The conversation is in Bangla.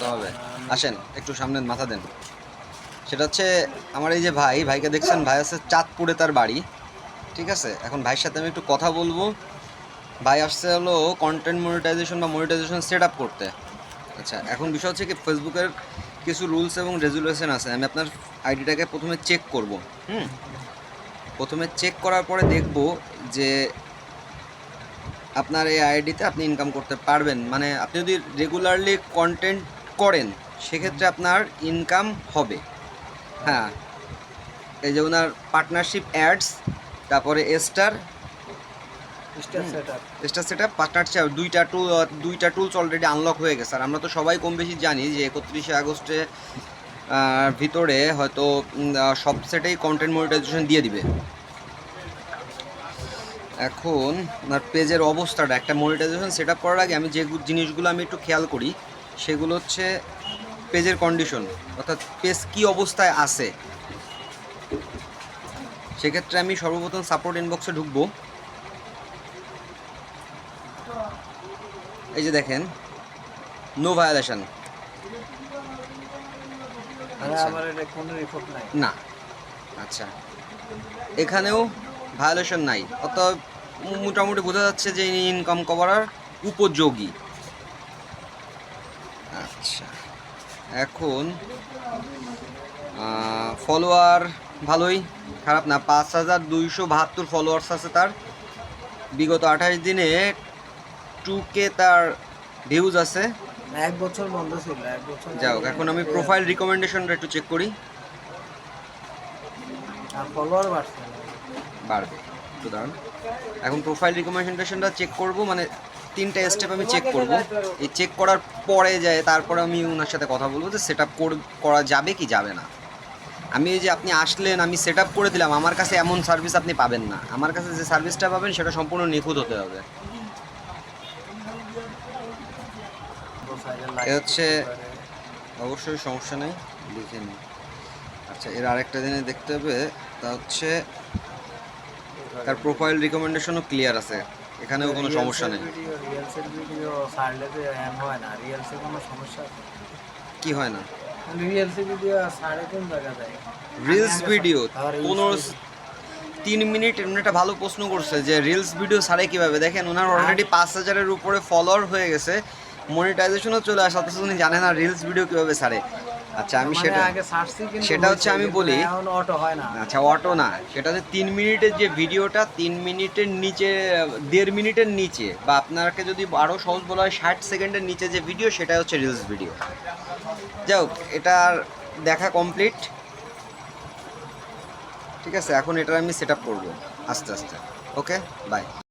তা হবে। আসেন একটু সামনে মাথা দেন। সেটা হচ্ছে আমার এই যে ভাই ভাইকে দেখছেন ভাই আছে চাঁদপুরে তার বাড়ি। ঠিক আছে? এখন ভাইয়ের সাথে আমি একটু কথা বলব। ভাই আসছে হলো কন্টেন্ট মনিটাইজেশন বা মনিটাইজেশন সেট আপ করতে। আচ্ছা এখন বিষয় হচ্ছে কি ফেসবুকের কিছু রুলস এবং রেজুলেশন আছে। আমি আপনার আইডিটাকে প্রথমে চেক করব হুম? প্রথমে চেক করার পরে দেখব যে আপনার এই আইডিতে আপনি ইনকাম করতে পারবেন। মানে আপনি যদি রেগুলারলি কন্টেন্ট করেন সেক্ষেত্রে আপনার ইনকাম হবে। হ্যাঁ। এই যে ওনার পার্টনারশিপ অ্যাডস তারপরে star star setup star set up partnership দুইটা টুল দুইটা টুলস অলরেডি আনলক হয়ে গেছে। আর আমরা তো সবাই কম বেশি জানি যে একত্রিশে আগস্টে ভিতরে হয়তো সব সেটেই কন্টেন্ট মনিটাইজেশন দিয়ে দিবে। এখন আপনার পেজের অবস্থাটা একটা মনিটাইজেশন সেট আপ করার আগে আমি যে জিনিসগুলো আমি একটু খেয়াল করি সেগুলো হচ্ছে পেজের কন্ডিশন অর্থাৎ পেজ কী অবস্থায় আছে। সেক্ষেত্রে আমি সর্বপ্রথম সাপোর্ট ইনবক্সে ঢুকবো। এই যে দেখেন নো ভায়োলেশন আচ্ছা। রিপোর্ট নাই। না। আচ্ছা। এখানেও ভায়োলেশন নাই। অর্থাৎ মোটামুটি বোঝা যাচ্ছে যে ইনি ইনকাম করার উপযোগী। আচ্ছা। এখন ফলোয়ার ভালোই খারাপ না পাঁচ হাজার দুইশো বাহাত্তর ফলোয়ার্স আছে তার। বিগত আঠাশ দিনে টু কে তার ভিউজ আছে। এক বছর বন্ধ ছিল এক বছর হোক এখন আমি প্রোফাইল রিকমেন্ডেশনটা একটু চেক করি। আর ফলোয়ার বাড়ছে বাড়বে। একটু দাঁড়ান এখন প্রোফাইল রিকমেন্ডেশনটা চেক করব মানে তিনটা স্টেপ আমি চেক করব। এই চেক করার পরে যায় তারপরে আমি ওনার সাথে কথা বলব যে সেট আপ করা যাবে কি যাবে না। আমি এই যে আপনি আসলেন আমি সেট আপ করে দিলাম আমার কাছে এমন সার্ভিস আপনি পাবেন না। আমার কাছে যে সার্ভিসটা পাবেন সেটা সম্পূর্ণ নিখুঁত হতে হবে। এ হচ্ছে অবশ্যই সমস্যা নেই লিখে নিই আচ্ছা এর আরেকটা জিনিস দেখতে হবে তা হচ্ছে তার প্রোফাইল রিকমেন্ডেশনও ক্লিয়ার আছে। এখানেও কোনো সমস্যা নেই। কি হয় না? রিলসে ভিডিও কোন তিন মিনিট এমনি একটা ভালো প্রশ্ন করছে যে রিলস ভিডিও সারে কীভাবে? দেখেন ওনার অলরেডি পাঁচ হাজারের উপরে ফলোয়ার হয়ে গেছে। মনিটাইজেশনও চলে আসার সাথে উনি জানে না রিলস ভিডিও কীভাবে ছাড়ে। আচ্ছা আমি মানে সেটা আগে সেটা হচ্ছে আমি বলি অটো হয় না। আচ্ছা অটো না। সেটা হচ্ছে তিন মিনিটের যে ভিডিওটা তিন মিনিটের নিচে দেড় মিনিটের নিচে বা আপনাকে যদি আরও সহজ বলা হয় ষাট সেকেন্ডের নিচে যে ভিডিও সেটা হচ্ছে রিলস ভিডিও যাই হোক এটার দেখা কমপ্লিট ঠিক আছে এখন এটা আমি সেট আপ করব। আস্তে আস্তে। Okay bye